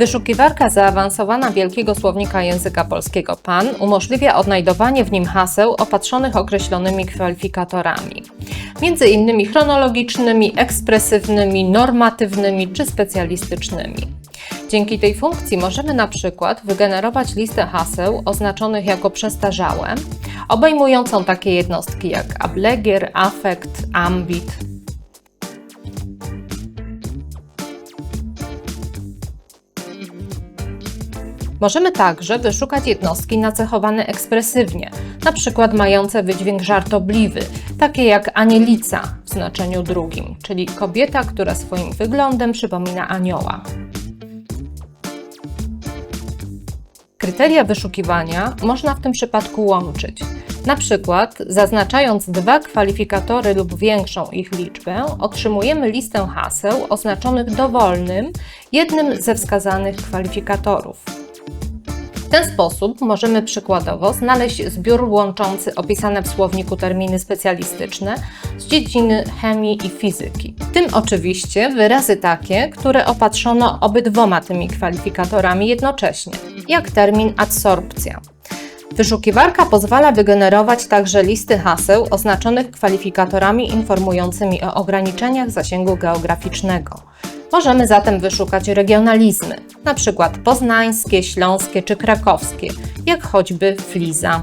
Wyszukiwarka zaawansowana Wielkiego Słownika Języka Polskiego PAN umożliwia odnajdowanie w nim haseł opatrzonych określonymi kwalifikatorami, między innymi chronologicznymi, ekspresywnymi, normatywnymi czy specjalistycznymi. Dzięki tej funkcji możemy na przykład wygenerować listę haseł oznaczonych jako przestarzałe, obejmującą takie jednostki jak ablegier, afekt, ambit, Możemy także wyszukać jednostki nacechowane ekspresywnie, przykład mające wydźwięk żartobliwy, takie jak anielica w znaczeniu drugim, czyli kobieta, która swoim wyglądem przypomina anioła. Kryteria wyszukiwania można w tym przypadku łączyć. Na przykład, zaznaczając dwa kwalifikatory lub większą ich liczbę, otrzymujemy listę haseł oznaczonych dowolnym, jednym ze wskazanych kwalifikatorów. Ten sposób możemy przykładowo znaleźć zbiór łączący opisane w słowniku terminy specjalistyczne z dziedziny chemii i fizyki. W tym oczywiście wyrazy takie, które opatrzono obydwoma tymi kwalifikatorami jednocześnie, jak termin adsorpcja. Wyszukiwarka pozwala wygenerować także listy haseł oznaczonych kwalifikatorami informującymi o ograniczeniach zasięgu geograficznego. Możemy zatem wyszukać regionalizmy, np. poznańskie, śląskie czy krakowskie, jak choćby fliza.